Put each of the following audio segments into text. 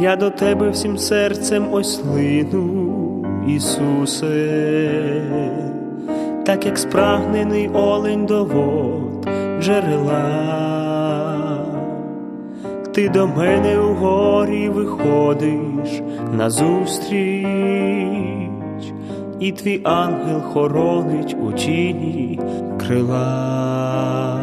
я до тебе всім серцем ось лину, Ісусе, так як спрагнений олень до вод джерела. Ти до мене у горі виходиш назустріч, і твій ангел хоронить у тіні крила.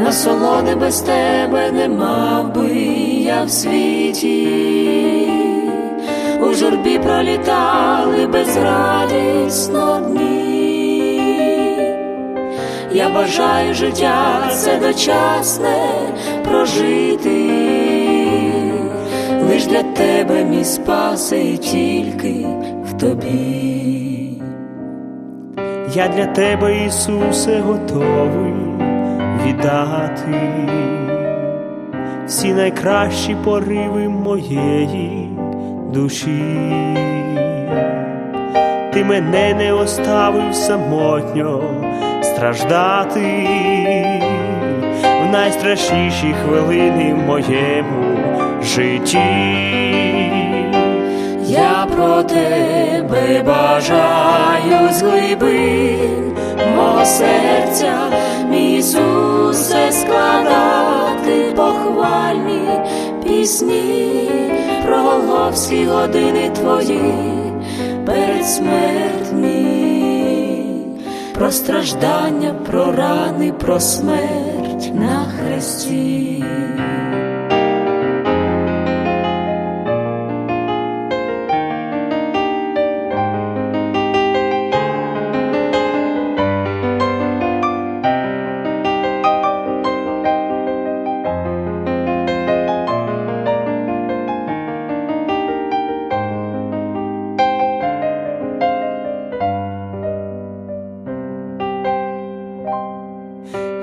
Насолоди без тебе не мав би я в світі, у журбі пролітали безрадісно дні. Я бажаю життя це дочасне прожити, лиш для тебе мій спаси тільки в тобі. Я для тебе, Ісусе, готовий віддати всі найкращі пориви моєї душі. Ти мене не оставив самотньо страждати в найстрашніші хвилини в моєму житті. Я про тебе бажаю з глибин мого серця, Ісусе, складати похвальні пісні про голговські години твої передсмертні, про страждання, про рани, про смерть на хресті.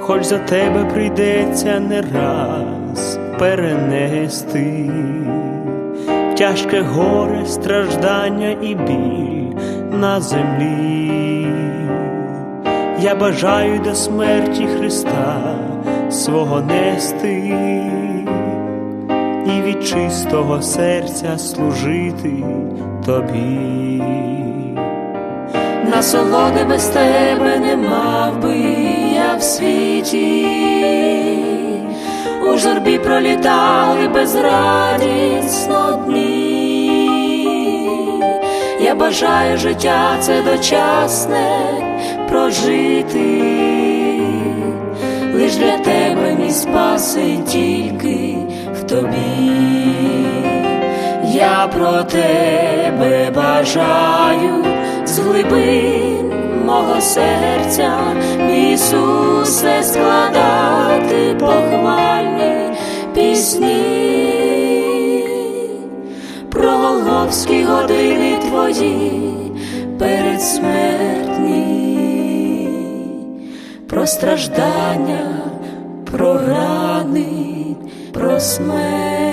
Хоч за тебе прийдеться не раз перенести тяжке горе, страждання і біль на землі. Я бажаю до смерті Христа свого нести і від чистого серця служити тобі. Насолоди без тебе не мав би в світі, у журбі пролітали безрадісно дні. Я бажаю життя це дочасне прожити, лиш для тебе мій спаси тільки в тобі. Я про тебе бажаю з глибин мого серця, Ісусе, складати похвальні пісні, про голговські години твої передсмертні, про страждання, про рани, про смерть.